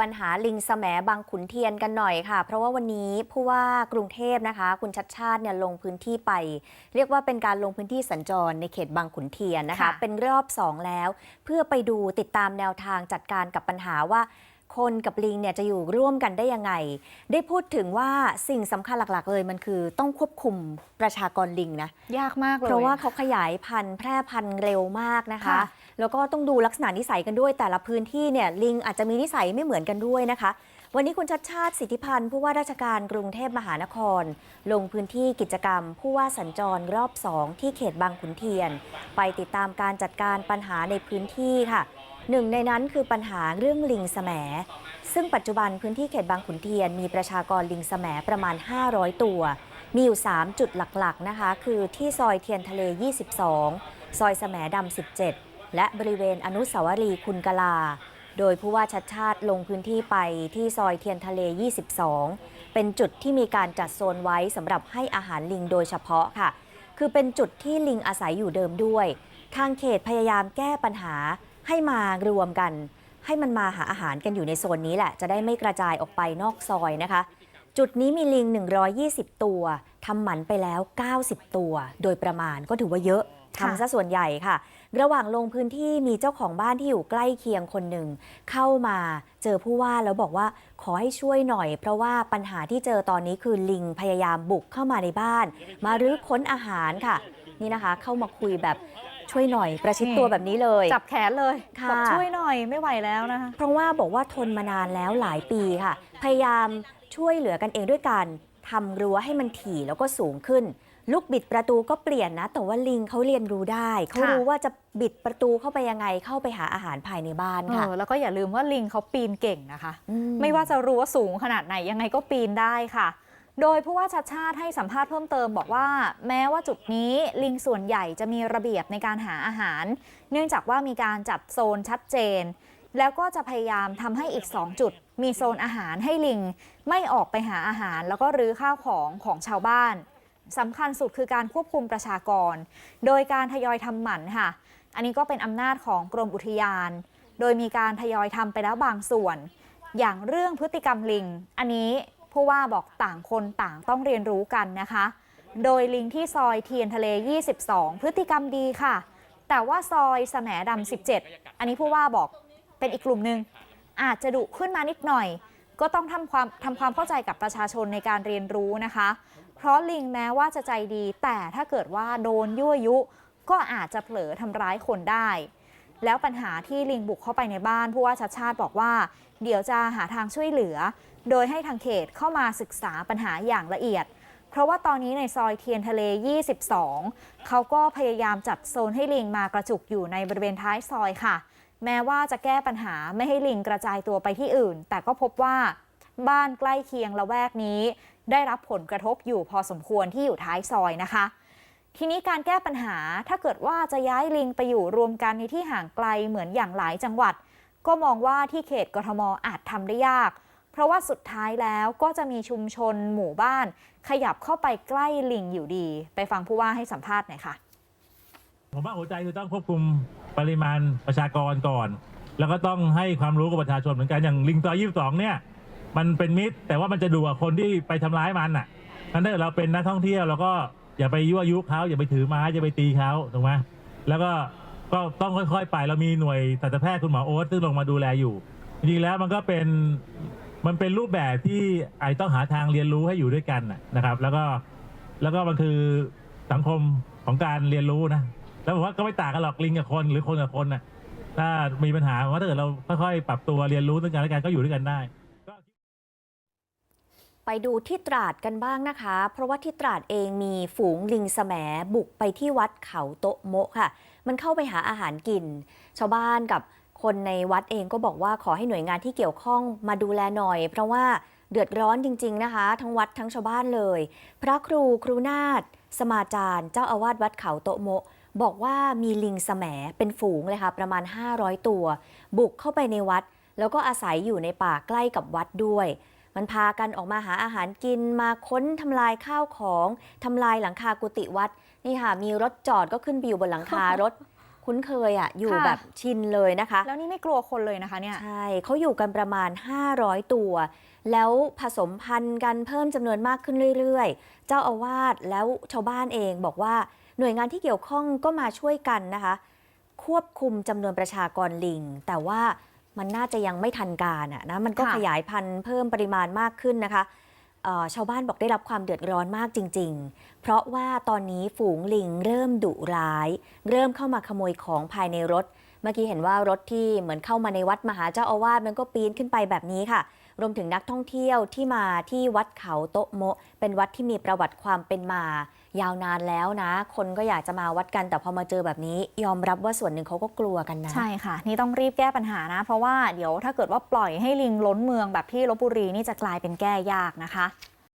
ปัญหาลิงแสมบางขุนเทียนกันหน่อยค่ะ เพราะว่าวันนี้ผู้ว่ากรุงเทพนะคะ คุณชัดชาติเนี่ยลงพื้นที่ไป เรียกว่าเป็นการลงพื้นที่สัญจรในเขตบางขุนเทียนนะคะค่ะเป็นรอบสองแล้ว เพื่อไปดูติดตามแนวทางจัดการกับปัญหาว่า คนกับลิงเนี่ยจะอยู่ร่วมกันได้ยังไง ได้พูดถึงว่าสิ่งสำคัญหลักๆเลยมันคือต้องควบคุมประชากรลิงนะ ยากมากเลย เพราะว่าเขาขยายพันธุ์แพร่พันธุ์เร็วมากนะคะค่ะแล้วก็ต้องดูลักษณะนิสัยกันด้วย แต่ละพื้นที่เนี่ยลิงอาจจะมีนิสัยไม่เหมือนกันด้วยนะคะ วันนี้คุณชัดชาติสิทธิพันธ์ผู้ว่าราชการกรุงเทพมหานคร ลงพื้นที่กิจกรรม ผู้ว่าสัญจรรอบสองที่เขตบางขุนเทียน ไปติดตามการจัดการปัญหาในพื้นที่ค่ะ หนึ่งในนั้นคือปัญหาเรื่องลิงแสมซึ่งปัจจุบันพื้นที่เขตบางขุนเทียนมีประชากรลิงแสมประมาณ 500 ตัว มีอยู่ 3 จุดหลักๆนะคะ คือที่ซอยเทียนทะเล 22 ซอยแสมดำ 17 และบริเวณอนุสาวรีย์คุณกลา โดยผู้ว่าชัดชาติลงพื้นที่ไปที่ซอยเทียนทะเล 22 เป็นจุดที่มีการจัดโซนไว้สำหรับให้อาหารลิงโดยเฉพาะค่ะ คือเป็นจุดที่ลิงอาศัยอยู่เดิมด้วย ทางเขตพยายามแก้ปัญหา ให้มารวมกัน ให้มันมาหาอาหารกันอยู่ในโซนนี้แหละ จะได้ไม่กระจายออกไปนอกซอยนะคะ จุดนี้มีลิง 120 ตัวทำหมันไปแล้ว 90 ตัว โดยประมาณก็ถือว่าเยอะค่ะทำซะส่วนใหญ่ค่ะ ระหว่างลงพื้นที่มีเจ้าของบ้านที่อยู่ใกล้เคียงคนหนึ่ง เข้ามาเจอผู้ว่าแล้วบอกว่าขอให้ช่วยหน่อย เพราะว่าปัญหาที่เจอตอนนี้คือลิงพยายามบุกเข้ามาในบ้าน มารื้อค้นอาหารค่ะ นี่นะคะ เข้ามาคุยแบบ ช่วยหน่อยประชิดตัวแบบนี้เลย จับแขนเลยค่ะบอกช่วยหน่อยไม่ไหวแล้วนะคะเพราะว่าบอกว่าทนมานานแล้วหลายปีค่ะ พยายามช่วยเหลือกันเองด้วยการทำรั้วให้มันถี่แล้วก็สูงขึ้น ลูกบิดประตูก็เปลี่ยนนะ แต่ว่าลิงเขาเรียนรู้ได้เขาค่ะรู้ว่าจะบิดประตูเข้าไปยังไงเข้าไปหาอาหารภายในบ้านเอค่ะอแล้วก็อย่าลืมว่าลิงเขาปีนเก่งนะคะอืไม่ว่าจะรั้วสูงขนาดไหนยังไงก็ปีนได้ค่ะ โดยผู้ว่าชัดชาติให้สัมภาษณ์เพิ่มเติมบอกว่า แม้ว่าจุดนี้ลิงส่วนใหญ่จะมีระเบียบในการหาอาหาร เนื่องจากว่ามีการจัดโซนชัดเจน แล้วก็จะพยายามทำให้อีก 2 จุด มีโซนอาหารให้ลิง ไม่ออกไปหาอาหาร แล้วก็รื้อข้าวของของชาวบ้านสำคัญสุดคือการควบคุมประชากร โดยการทยอยทำหมันค่ะ อันนี้ก็เป็นอำนาจของกรมอุทยาน โดยมีการทยอยทำไปแล้วบางส่วน อย่างเรื่องพฤติกรรมลิง อันนี้ ผู้ว่าบอกต่างคนต่างต้องเรียนรู้กันนะคะ โดยลิงที่ซอยเทียนทะเล 22 พฤติกรรมดีค่ะ แต่ว่าซอยแสมดำ 17 อันนี้ผู้ว่าบอกเป็นอีกกลุ่มหนึ่งอาจจะดุขึ้นมานิดหน่อย ก็ต้องทำความทำความเข้าใจกับประชาชนในการเรียนรู้นะคะ เพราะลิงแม้ว่าจะใจดี แต่ถ้าเกิดว่าโดนยั่วยุ ก็อาจจะเผลอทำร้ายคนได้ แล้วปัญหาที่ลิงบุกเข้าไปในบ้านผู้ว่าชัดชาติบอกว่า เดี๋ยวจะหาทางช่วยเหลือ โดยให้ทางเขตเข้ามาศึกษาปัญหาอย่างละเอียด เพราะว่าตอนนี้ในซอยเทียนทะเล 22 เขาก็พยายามจัดโซนให้ลิงมากระจุกอยู่ในบริเวณท้ายซอยค่ะ แม้ว่าจะแก้ปัญหาไม่ให้ลิงกระจายตัวไปที่อื่น แต่ก็พบว่า บ้านใกล้เคียงละแวกนี้ ได้รับผลกระทบอยู่พอสมควรที่อยู่ท้ายซอยนะคะ ทีนี้การแก้ปัญหาถ้าเกิดว่าจะย้ายลิงไปอยู่รวมกันในที่ห่างไกลเหมือนอย่างหลายจังหวัด ก็มองว่าที่เขตกทมอาจทำได้ยาก เพราะว่าสุดท้ายแล้วก็จะมีชุมชนหมู่บ้าน ขยับเข้าไปใกล้ลิงอยู่ดี ไปฟังผู้ว่าให้สัมภาษณ์หน่อยค่ะผมว่าหัวใจคือต้องควบคุมปริมาณประชากรก่อน แล้วก็ต้องให้ความรู้กับประชาชนเหมือนกันอย่างลิงซอยยี่สิบสองเนี่ยมันเป็นมิตร แต่ว่ามันจะดูกับคนที่ไปทำร้ายมันอะนั้นถ้าเราเป็นนักท่องเที่ยวเราก็ อย่าไปยั่วยุเขาอย่าไปถือไม้อย่าไปตีเขาถูกไหมแล้วก็ก็ต้องค่อยๆไปเรามีหน่วยสัตวแพทย์คุณหมอโอ๊ตซึ่งลงมาดูแลอยู่จริงๆแล้วมันก็เป็นมันเป็นรูปแบบที่ไอต้องหาทางเรียนรู้ให้อยู่ด้วยกันนะครับ แล้วก็แล้วก็มันคือสังคมของการเรียนรู้นะแล้วผมว่าก็ไม่ต่างกันหรอกลิงกับคนหรือคนกับคนน่ะถ้ามีปัญหาว่าถ้าเกิดเราค่อยๆปรับตัวเรียนรู้ซึ่งกันและกันก็อยู่ด้วยกันได้ ไปดูที่ตราดกันบ้างนะคะ เพราะว่าที่ตราดเองมีฝูงลิงแสมบุกไปที่วัดเขาโตะโมะค่ะ มันเข้าไปหาอาหารกิน ชาวบ้านกับคนในวัดเองก็บอกว่าขอให้หน่วยงานที่เกี่ยวข้องมาดูแลหน่อย เพราะว่าเดือดร้อนจริง ๆนะคะ ทั้งวัดทั้งชาวบ้านเลย พระครูครูนาถสมาจารย์ เจ้าอาวาสวัดเขาโตะโมะบอกว่ามีลิงแสมเป็นฝูงเลยค่ะประมาณ 500 ตัว บุกเข้าไปในวัด แล้วก็อาศัยอยู่ในป่าใกล้กับวัดด้วย มันพากันออกมาหาอาหารกินมาค้นทำลายข้าวของทำลายหลังคากุฏิวัด นี่ค่ะ มีรถจอดก็ขึ้นไปอยู่บนหลังคารถคคุ้นเคยอะอยู่ค่ะ แบบชินเลยนะคะ แล้วนี่ไม่กลัวคนเลยนะคะเนี่ย ใช่เขาอยู่กันประมาณ 500 ตัว แล้วผสมพันธุ์กันเพิ่มจำนวนมากขึ้นเรื่อยๆ เจ้าอาวาสแล้วชาวบ้านเองบอกว่าหน่วยงานที่เกี่ยวข้องก็มาช่วยกันนะคะ ควบคุมจำนวนประชากรลิง แต่ว่า มันน่าจะยังไม่ทันการอะนะมันก็ค่ะขยายพันธุ์เพิ่มปริมาณมากขึ้นนะคะเอ่อชาวบ้านบอกได้รับความเดือดร้อนมากจริง ๆ เพราะว่าตอนนี้ฝูงลิงเริ่มดุร้าย เริ่มเข้ามาขโมยของภายในรถ เมื่อกี้เห็นว่ารถที่เหมือนเข้ามาในวัดมหาเจ้าอาวาสมันก็ปีนขึ้นไปแบบนี้ค่ะ รวมถึงนักท่องเที่ยวที่มาที่วัดเขาโตะโมะ เป็นวัดที่มีประวัติความเป็นมา ยาวนานแล้วนะ คนก็อยากจะมาวัดกันแต่พอมาเจอแบบนี้ ยอมรับว่าส่วนหนึ่งเขาก็กลัวกันนะ ใช่ค่ะ นี่ต้องรีบแก้ปัญหานะ เพราะว่าเดี๋ยวถ้าเกิดว่าปล่อยให้ลิงล้นเมืองแบบที่ลบบุรีนี่จะกลายเป็นแก้ยากนะคะ